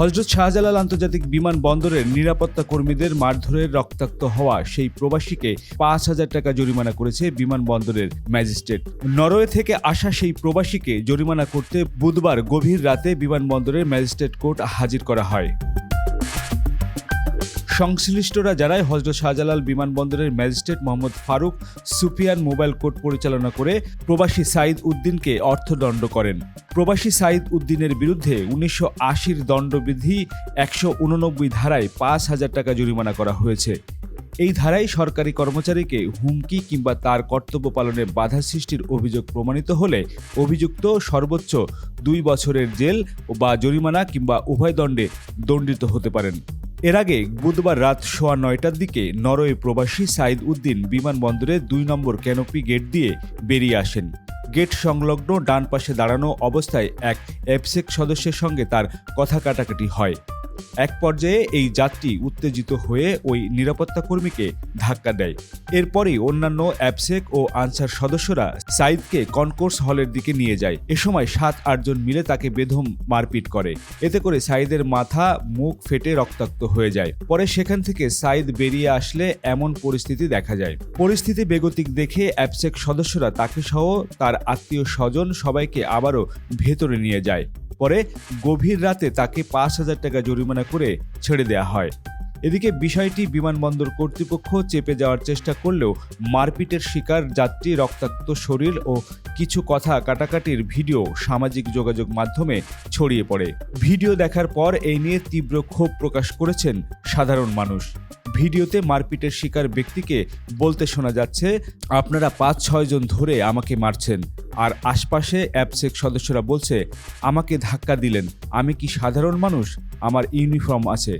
হজরত শাহজালাল আন্তর্জাতিক বিমানবন্দরের নিরাপত্তা কর্মীদের মারধরের রক্তাক্ত হওয়া সেই প্রবাসীকে পাঁচ হাজার টাকা জরিমানা করেছে বিমানবন্দরের ম্যাজিস্ট্রেট। নরওয়ে থেকে আসা সেই প্রবাসীকে জরিমানা করতে বুধবার গভীর রাতে বিমানবন্দরের ম্যাজিস্ট্রেট কোর্ট হাজির করা হয়। সংশ্লিষ্টরা জানায়, হজরত শাহজালাল বিমানবন্দরের magistrate Mohammad Faruk Sufian mobile court পরিচালনা করে প্রবাসী সাইদ উদ্দিনকে অর্থদণ্ড করেন। প্রবাসী সাইদ উদ্দিনের বিরুদ্ধে উনিশশো আশির দণ্ডবিধি একশো উননব্বই ধারায় পাঁচ হাজার টাকা জরিমানা করা হয়েছে। এই ধারায় সরকারি কর্মচারীকে হুমকি কিংবা তার কর্তব্য পালনে বাধা সৃষ্টির অভিযোগ প্রমাণিত হলে অভিযুক্ত সর্বোচ্চ দুই বছরের জেল বা জরিমানা কিংবা উভয় দণ্ডে দণ্ডিত হতে পারেন। এর আগে বুধবার রাত সোয়া নয়টার দিকে নরওয়ে প্রবাসী সাইদ উদ্দিন বিমানবন্দরে দুই নম্বর ক্যানোপি গেট দিয়ে বেরিয়ে আসেন। গেট সংলগ্ন ডান পাশে দাঁড়ানো অবস্থায় এক এফসেক সদস্যের সঙ্গে তার কথা কাটাকাটি হয়। এক পর্যায়ে এই যাত্রী উত্তেজিত হয়ে ওই নিরাপত্তা কর্মীকে ধাক্কা দেয়। এরপরই অন্যান্য অ্যাপসেক ও আনসার সদস্যরা সাইদকে কনকোর্স হলের দিকে নিয়ে যায়। এ সময় সাত আটজন মিলে তাকে বেধম মারপিট করে। এতে করে সাইদের মাথা, মুখ ফেটে রক্তাক্ত হয়ে যায়। পরে সেখান থেকে সাইদ বেরিয়ে আসলে এমন পরিস্থিতি দেখা যায়। পরিস্থিতি বেগতিক দেখে অ্যাপসেক সদস্যরা তাকে সহ তার আত্মীয় স্বজন সবাইকে আবারও ভেতরে নিয়ে যায়। পরে গভীর রাতে তাকে পাঁচ হাজার টাকা জরিমানা করে ছেড়ে দেওয়া হয়। এদিকে বিষয়টি বিমানবন্দর কর্তৃপক্ষ চেপে যাওয়ার চেষ্টা করলেও মারপিটের শিকার যাত্রী, রক্তাক্ত শরীর ও কিছু কথা কাটাকাটির ভিডিও সামাজিক যোগাযোগ মাধ্যমে ছড়িয়ে পড়ে। ভিডিও দেখার পর এই নিয়ে তীব্র ক্ষোভ প্রকাশ করেছেন সাধারণ মানুষ। ভিডিওতে মারপিটের শিকার ব্যক্তিকে বলতে শোনা যাচ্ছে আপনারা পাঁচ ছয় জন ধরে আমাকে মারছেন। আর আশপাশে অ্যাপসেক সদস্যরা বলছে আমাকে ধাক্কা দিলেন। আমি কি সাধারণ মানুষ? আমার ইউনিফর্ম আছে।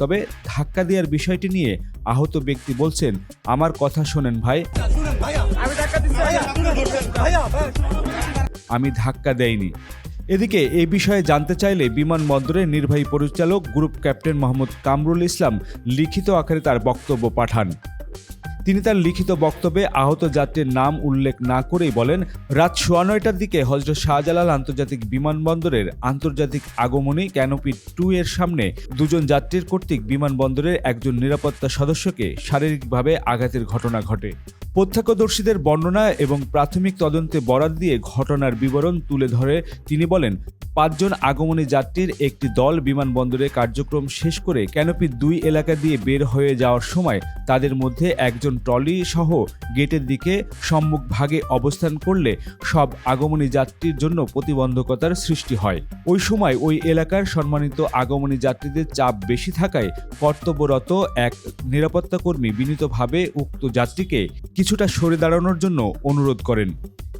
তবে ধাক্কা দেওয়ার বিষয়টি নিয়ে আহত ব্যক্তি বলছেন আমার কথা শোনেন ভাই। আমি ধাক্কা দেইনি। এদিকে এ বিষয়ে জানতে চাইলে বিমানবন্দরের নির্বাহী পরিচালক, গ্রুপ ক্যাপ্টেন মোহাম্মদ কামরুল ইসলাম লিখিত আকারে তার বক্তব্য পাঠান। তিনি তার লিখিত বক্তব্যে আহত যাত্রীর নাম উল্লেখ না করেই বলেন, রাত সোয়া নয়টার দিকে হজরত শাহজালাল আন্তর্জাতিক বিমানবন্দরের আন্তর্জাতিক আগমনী ক্যানোপি টু এর সামনে দুজন যাত্রীর কর্তৃক বিমানবন্দরের একজন নিরাপত্তা সদস্যকে শারীরিকভাবে আঘাতের ঘটনা ঘটে। প্রত্যক্ষদর্শীদের বর্ণনা এবং প্রাথমিক তদন্তে বরাত দিয়ে ঘটনার বিবরণ তুলে ধরে তিনি বলেন, পাঁচজন আগমনী যাত্রীর একটি দল বিমানবন্দরে কার্যক্রম শেষ করে ক্যানোপি দুই এলাকা দিয়ে বের হয়ে যাওয়ার সময় তাদের মধ্যে একজন ট্রলি সহ গেটের দিকে সম্মুখ ভাগে অবস্থান করলে সব আগমনী যাত্রীর জন্য প্রতিবন্ধকতার সৃষ্টি হয়। ওই সময় ওই এলাকার সম্মানিত আগমনী যাত্রীদের চাপ বেশি থাকায় কর্তব্যরত এক নিরাপত্তাকর্মী বিনীতভাবে উক্ত যাত্রীকে কিছুটা সরে দাঁড়ানোর জন্য অনুরোধ করেন।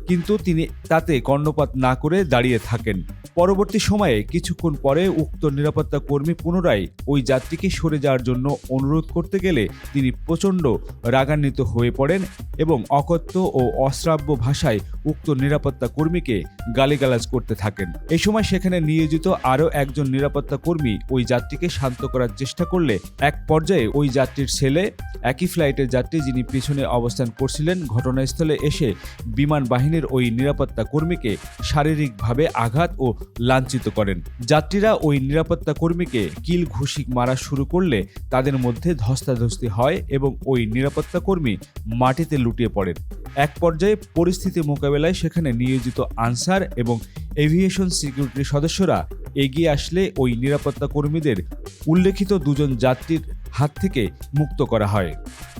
কিন্তু তিনি তাতে কর্ণপাত না করে দাঁড়িয়ে থাকেন। পরবর্তী সময়ে কিছুক্ষণ পরে উক্ত নিরাপত্তা কর্মী পুনরায় ওই যাত্রীকে সরে যাওয়ার জন্য অনুরোধ করতে গেলে তিনি প্রচণ্ড রাগান্বিত হয়ে পড়েন এবং অকথ্য ও অশ্রাব্য ভাষায় উক্ত নিরাপত্তা কর্মীকে গালিগালাজ করতে থাকেন। এই সময় সেখানে নিয়োজিত আরও একজন নিরাপত্তা কর্মী ওই যাত্রীকে শান্ত করার চেষ্টা করলে এক পর্যায়ে ওই যাত্রীর ছেলে, একই ফ্লাইটের যাত্রী যিনি পিছনে অবস্থান করছিলেন, ঘটনাস্থলে এসে বিমান বাহিনীর ওই নিরাপত্তা কর্মীকে শারীরিকভাবে আঘাত ও লাঞ্ছিত করেন। যাত্রীরা ওই নিরাপত্তা কর্মীকে কিল ঘুষিক মারা শুরু করলে তাদের মধ্যে ধস্তাধস্তি হয় এবং ওই নিরাপত্তা কর্মী মাটিতে লুটিয়ে পড়েন। এক পর্যায়ে পরিস্থিতি মোকাবেলায় সেখানে নিয়োজিত আনসার এবং এভিয়েশন সিকিউরিটির সদস্যরা এগিয়ে আসলে ওই নিরাপত্তা কর্মীদের উল্লেখিত দুজন যাত্রীর হাত থেকে মুক্ত করা হয়।